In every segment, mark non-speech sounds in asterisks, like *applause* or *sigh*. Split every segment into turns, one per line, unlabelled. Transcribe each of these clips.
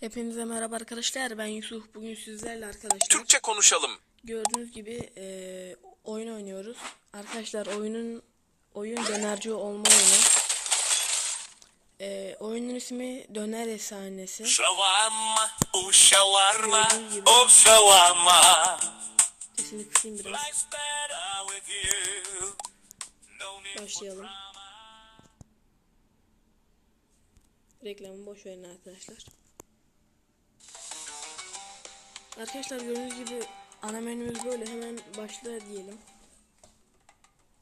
Hepinize merhaba arkadaşlar. Ben Yusuf. Bugün sizlerle arkadaşlar
Türkçe konuşalım.
gördüğünüz gibi e, oyun oynuyoruz. Arkadaşlar oyunun oyun dönerci olma oyunu. E, oyunun ismi Döner
oh shawarma,
Gördüğünüz gibi.
oh shawarma.
Sesini kısayım biraz. Başlayalım. Reklamı boş verin arkadaşlar. Arkadaşlar gördüğünüz gibi ana menümüz böyle. Hemen başla diyelim.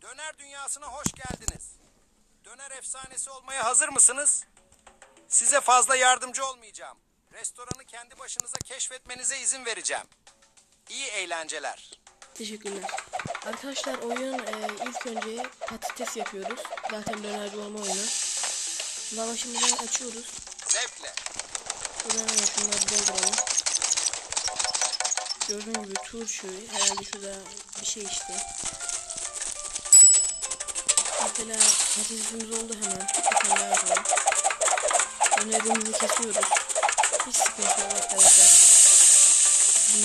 Döner dünyasına hoş geldiniz. Döner efsanesi olmaya hazır mısınız? Size fazla yardımcı olmayacağım. Restoranı kendi başınıza keşfetmenize izin vereceğim. İyi eğlenceler.
Teşekkürler. Arkadaşlar oyun e, ilk önce patates yapıyoruz. Zaten dönerci olma oyunu. Lavaşımızı açıyoruz.
Zevkle.
Buradan şunları dolduralım. Gördüğün gibi turşu herhalde şurada bir şey işte. Mesela patatesimiz oldu hemen. Bir. Dönerimizi kesiyoruz. Hiç sıkıntı yok arkadaşlar.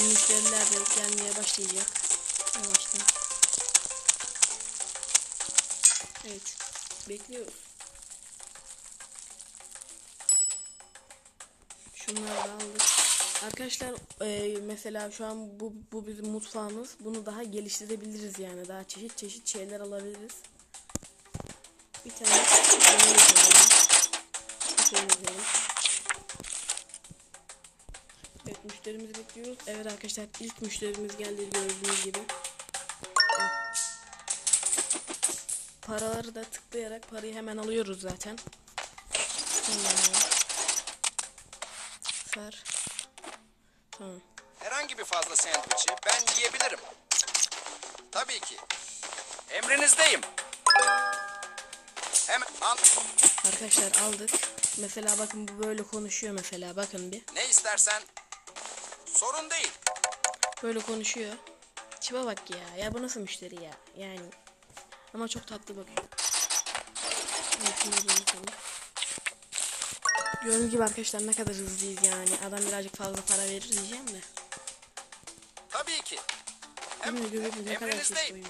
Müşteriler de gelmeye başlayacak. Yavaştan. Evet. Bekliyoruz. Şunları da aldık. Arkadaşlar e, mesela şu an bu, bu bizim mutfağımız. Bunu daha geliştirebiliriz yani. Daha çeşit çeşit şeyler alabiliriz. Bir tane. Temizleyelim. Evet müşterimizi bekliyoruz. Evet arkadaşlar ilk müşterimiz geldi gördüğünüz gibi. Paraları da tıklayarak parayı hemen alıyoruz zaten. Tamam. Tamam.
Herhangi bir fazla sandviçi ben yiyebilirim. Tabii ki. Emrinizdeyim. Hemen an
Arkadaşlar aldık. Mesela bakın bu böyle konuşuyor mesela bakın bir.
ne istersen sorun değil.
Böyle konuşuyor. Çiba bak ya. Ya bu nasıl müşteri ya? Yani. Ama çok tatlı bakıyor. Evet. Gördüğünüz gibi arkadaşlar ne kadar hızlıyız yani. Adam birazcık fazla para verir diyeceğim de.
Tabii ki.
Değil mi? Gördüğünüz ne kadar koymuş.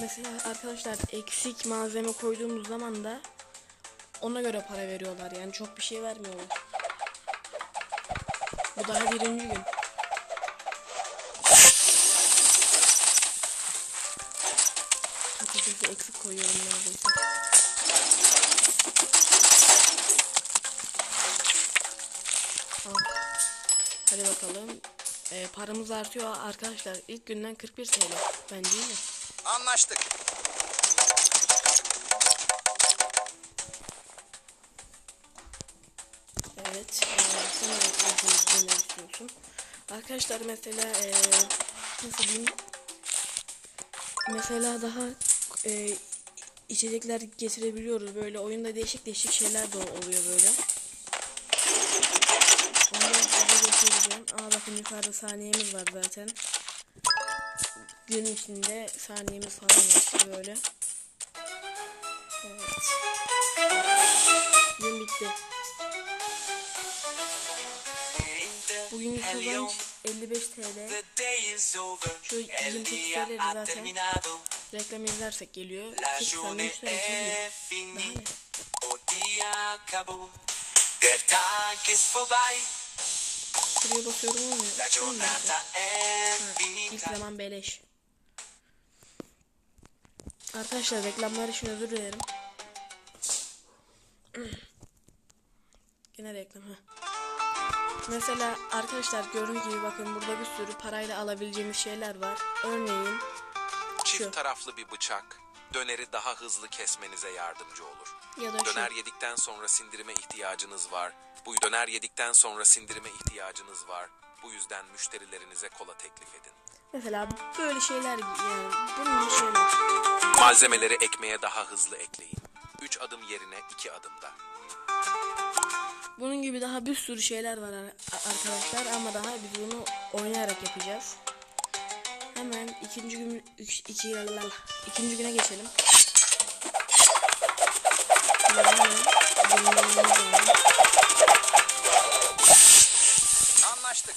Mesela arkadaşlar eksik malzeme koyduğumuz zaman da ona göre para veriyorlar yani çok bir şey vermiyorlar. Bu daha birinci gün. Koyuyorum neredeyse. Al. Hadi bakalım. Ee, paramız artıyor arkadaşlar. İlk günden 41 TL. Bence iyi.
Anlaştık.
Evet. Sen ne demek istiyorsun? Arkadaşlar mesela ee, nasıl diyeyim? Mesela daha ee, içecekler getirebiliyoruz. Böyle oyunda değişik değişik şeyler de oluyor böyle. Onları size göstereceğim. Aa bakın yukarıda saniyemiz var zaten. Gün içinde saniyemiz falan var böyle. Evet. Gün bitti. Bugün kazanç 55 TL. Şu
El
28
día
TL zaten. Reklam izlersek geliyor.
La
8 tane
journée finie. O día acabó. Der Tag ist vorbei.
Şuraya basıyorum olmuyor.
La giornata è
İlk
finita.
zaman beleş. Arkadaşlar reklamlar için özür dilerim. *clears throat* Yine reklam ha. Mesela arkadaşlar gördüğünüz gibi bakın burada bir sürü parayla alabileceğimiz şeyler var. Örneğin
Çift
Şu.
taraflı bir bıçak döneri daha hızlı kesmenize yardımcı olur.
ya da şu.
Döner yedikten sonra sindirime ihtiyacınız var. Bu döner yedikten sonra sindirime ihtiyacınız var. Bu yüzden müşterilerinize kola teklif edin.
Mesela böyle şeyler yani bunun şeyler.
Malzemeleri ekmeğe daha hızlı ekleyin. 3 adım yerine 2 adımda.
Bunun gibi daha bir sürü şeyler var ar- arkadaşlar ama daha biz bunu oynayarak yapacağız. Hemen ikinci gün iki, lalala, ikinci güne geçelim.
Anlaştık.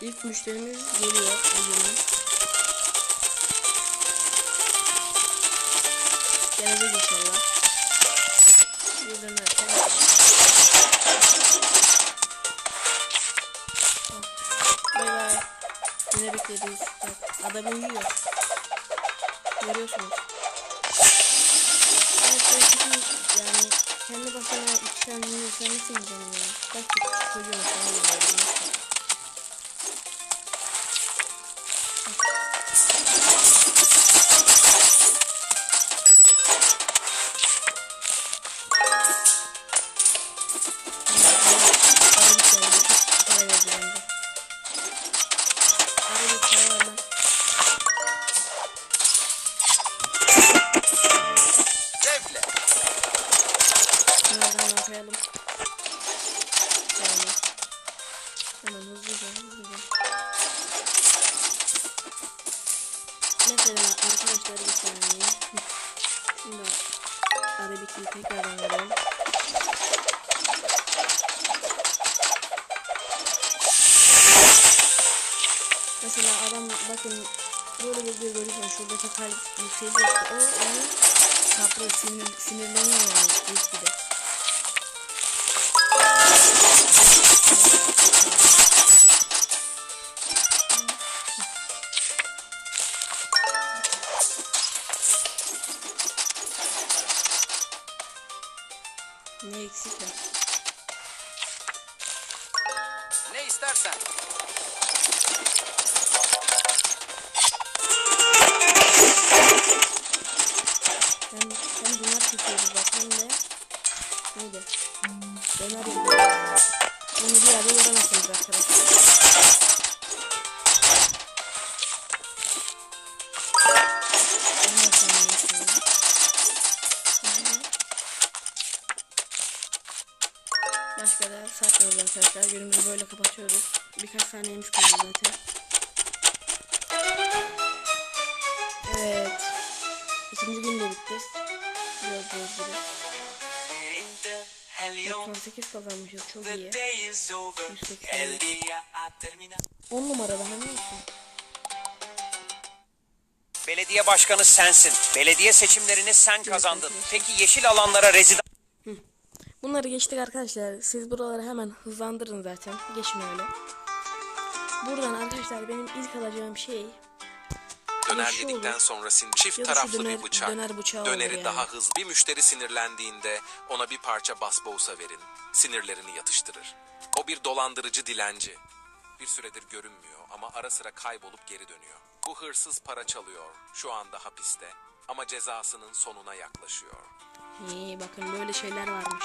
İlk müşterimiz geliyor bugün. Gelecek inşallah. Bekleriz. Bak adam uyuyor. Görüyorsunuz. Yani kendi başına yiyeceğim ya? Kaç küçük çocuğum sana koyalım. Şöyle. Hemen hızlıca hızlıca. Mesela arkadaşlar bir saniye. Şimdi Arabik'i tekrardan verelim. Mesela adam bakın böyle bir görürsen şuradaki kalp yükseliyor. O onu kaprıyor, sinir, sinirleniyor yani gitgide. Başka da satmıyoruz arkadaşlar. Günümüzü böyle kapatıyoruz. Birkaç saniyemiz kaldı zaten. Evet. İkinci gün de bitti.
The helium,
98 kazanmışız. Çok iyi.
day is over.
180.
El día ha terminado.
10 numara daha ne olsun?
Belediye başkanı sensin. Belediye seçimlerini sen kazandın. Peki yeşil alanlara rezidans
Bunları geçtik arkadaşlar. Siz buraları hemen hızlandırın zaten. Geçin öyle. Buradan arkadaşlar benim ilk alacağım şey
Döner
şu
yedikten
olur.
sonra sin çift
Ya
taraflı
döner-
bir bıçak.
döner bıçağı
Döneri
yani.
daha hızlı. Bir müşteri sinirlendiğinde ona bir parça basbousa verin. Sinirlerini yatıştırır. O bir dolandırıcı dilenci. Bir süredir görünmüyor ama ara sıra kaybolup geri dönüyor. Bu hırsız para çalıyor. Şu anda hapiste ama cezasının sonuna yaklaşıyor.
İyi bakın böyle şeyler varmış.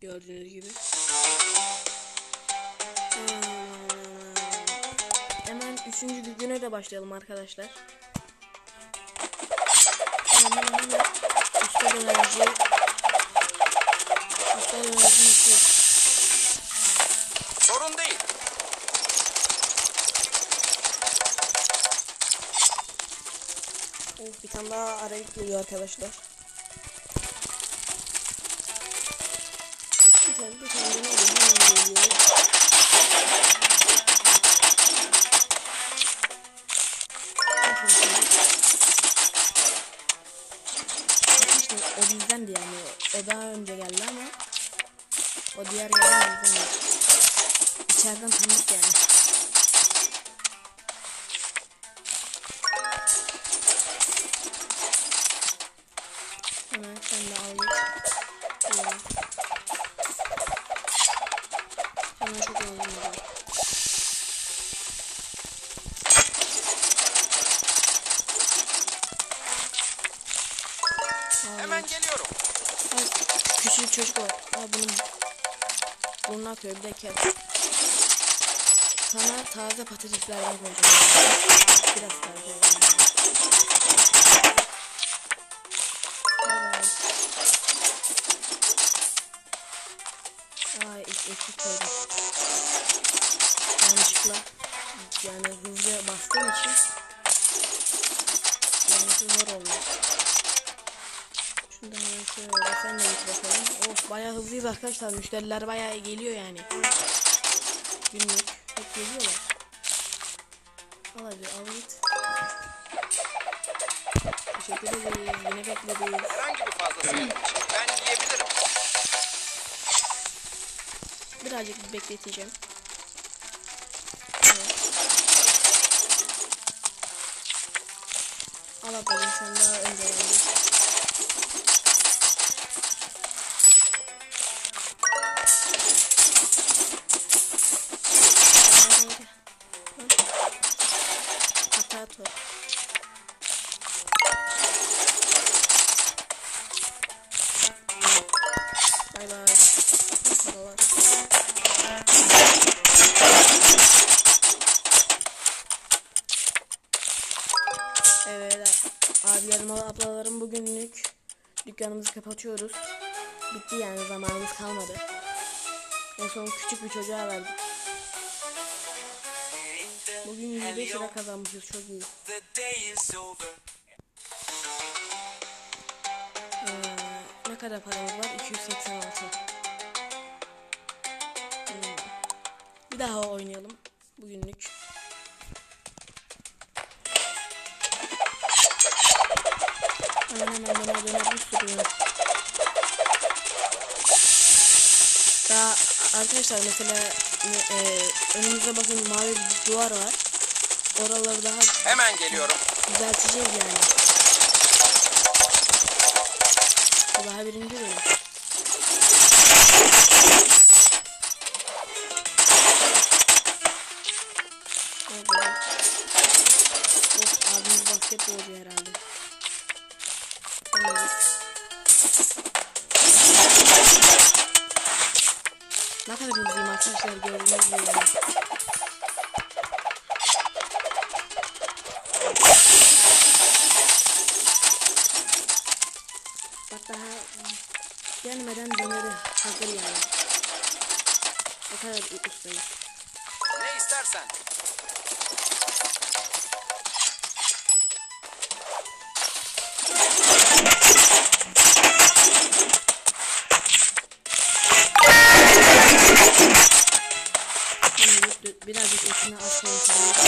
Gördüğünüz gibi. Hmm. Hemen üçüncü güne de başlayalım arkadaşlar. Hemen hemen. Usta dönerci. Usta dönerci Yusuf.
Sorun değil.
Of bir tane daha arayıp geliyor arkadaşlar. O bizdendi yani. O daha önce geldi ama o diğer gelen bizden. İçeriden tanıdık yani. Burnuna atıyor bir de kes. Sana taze patateslerden koyacağım. Biraz taze. Aa ek- eksik koydum. Yanlışlıkla yani hızlı bastığım için yanlışı zor oldu. Şöyle sen de git bakalım. Of bayağı hızlıyız arkadaşlar. Müşteriler bayağı geliyor yani. Günlük hep geliyorlar. Al hadi al git. Teşekkür ederiz. Yine bekleriz.
Herhangi bir fazlası benim için. Ben yiyebilirim.
Birazcık bekleteceğim. Evet. Al ablacığım sen daha önce yani. Bay bay. Evet abilerim ablalarım bugünlük dükkanımızı kapatıyoruz. Bitti yani zamanımız kalmadı. En son küçük bir çocuğa verdik. Bugün 105 lira kazanmışız çok iyi. Kadar paramız var? 286. Hmm. Bir daha oynayalım bugünlük. Hemen hemen döner döner bir sürü. Daha arkadaşlar mesela e, önümüzde bakın mavi bir duvar var. Oraları daha
Hemen geliyorum.
düzelteceğiz yani. Bu daha birinci bölüm. Of abimiz basketbol oynuyor herhalde. Evet. Ne kadar hızlıyım arkadaşlar gördüğünüz gibi. Kadar ustayız.
Ne istersen.
Birazcık etini açalım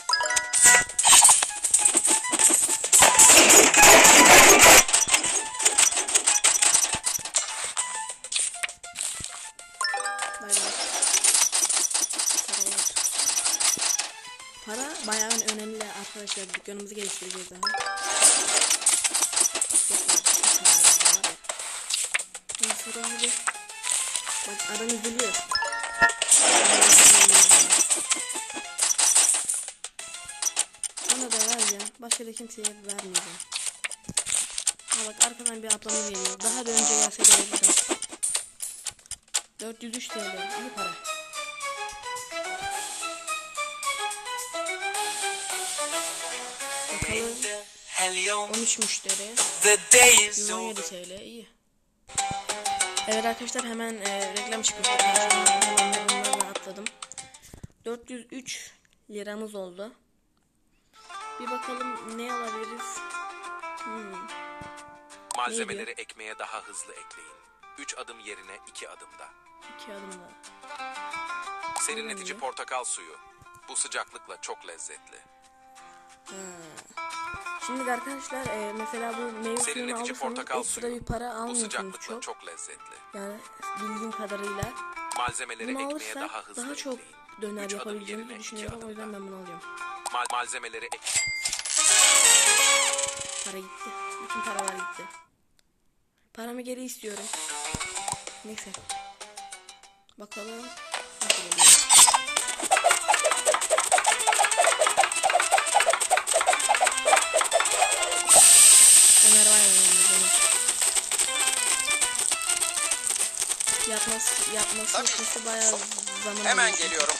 Dükkanımızı geliştireceğiz daha. Sonra hadi. Bak adam üzülüyor. Ona da vereceğim. Başka da kimseye vermeyeceğim. Ha bak arkadan bir ablamız geliyor. Daha da önce gelse de alırdım. 403 TL. İyi para. 13 müşteri.
The day is
117
over.
TL. iyi. Evet arkadaşlar hemen e, reklam çıkmıştı. Bunlardan atladım. 403 liramız oldu. Bir bakalım ne alabiliriz. Hmm.
Malzemeleri ekmeğe daha hızlı ekleyin. 3 adım yerine 2 adımda.
iki adım daha.
Serinletici portakal suyu. Bu sıcaklıkla çok lezzetli.
Şimdi arkadaşlar e, mesela bu meyve suyunu alırsanız ekstra bir para almıyorsunuz çok.
çok lezzetli.
Yani bildiğim kadarıyla.
Malzemeleri
Bunu alırsak
daha
daha,
hızlı
çok
ekleyin.
döner yapabileceğimizi düşünüyorum. O yüzden
daha.
ben bunu alacağım.
Mal malzemeleri ek
Para gitti. Bütün paralar gitti. Paramı geri istiyorum. Neyse. Bakalım. Nasıl oluyor? Yapması, yapması etmesi bayağı zaman
Hemen geliyorum.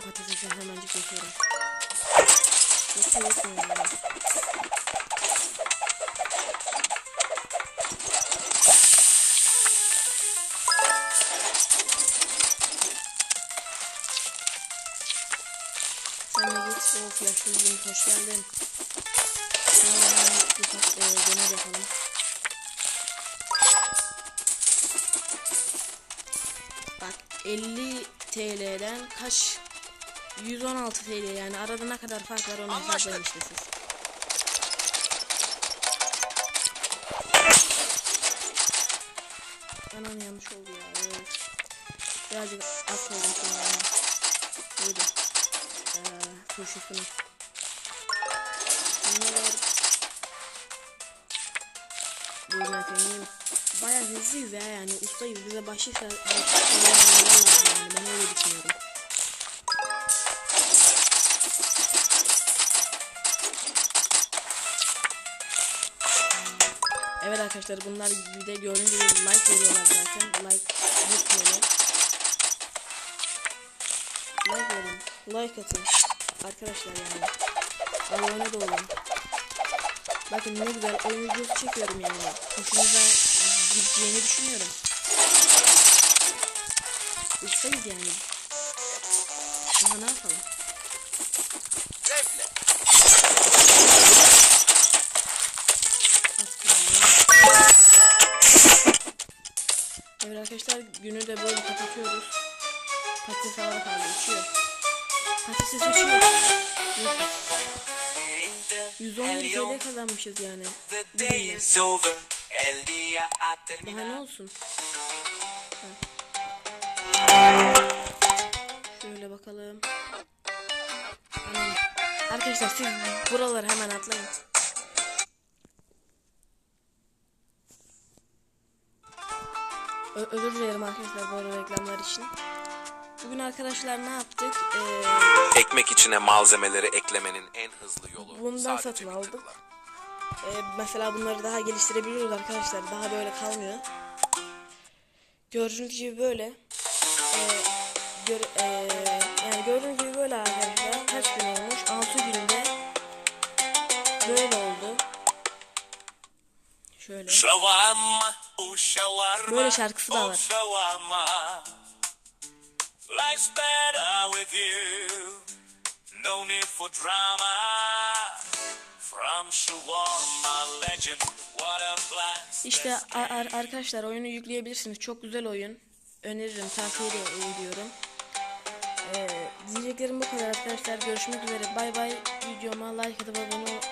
Ben yüzden patatesi hemencik yapıyorum. Yoksa yetmiyor yani. Sen de git. Of yaşlıyım. Hoş geldin. Hemen bir e, döner yapalım. Bak 50 TL'den kaç 116 TL yani arada ne kadar fark var onu hesaplayın işte siz. Anam yanlış oldu ya. Öf. Birazcık az koydum şimdi ama. Buydu. Ee, turşusunu. Bunlar Buyurun efendim. Bayağı hızlıyız ya yani ustayız bize lazım yani ben öyle düşünüyorum. Arkadaşlar bunlar bir de gördüğünüz gibi like veriyorlar zaten. Like lütfen. Like verin. Like atın. Arkadaşlar yani. Abone de olun. Bakın ne güzel oyun videosu çekiyorum yani. Hoşunuza gideceğini düşünüyorum. Ustayız yani. Daha ne yapalım? Arkadaşlar günü de böyle kapatıyoruz. Patates havada kaldı uçuyor. Patates uçuyor. Yok, 117 TL kazanmışız yani. Daha ne olsun? Şöyle bakalım. Arkadaşlar siz buraları hemen atlayın. Özür dilerim arkadaşlar bu arada reklamlar için. Bugün arkadaşlar ne yaptık? Ee,
ekmek içine malzemeleri eklemenin en hızlı yolu.
Bundan
sadece
satın
tıkla.
Ee, mesela bunları daha geliştirebiliyoruz arkadaşlar. Daha böyle kalmıyor. Gördüğünüz gibi böyle. Ee, gör, ee, yani gördüğünüz gibi böyle arkadaşlar. Kaç gün olmuş? 6 günde böyle oldu. Şöyle. Böyle şarkısı da var.
Life's better with you. No need for drama. From shawarma legend, what a blast.
İşte ar- arkadaşlar oyunu yükleyebilirsiniz. Çok güzel oyun. Öneririm, tavsiye ediyorum. Ee, diyeceklerim bu kadar arkadaşlar. Görüşmek üzere. Bay bay. Videoma like atıp abone ol- olmayı da unutmayın.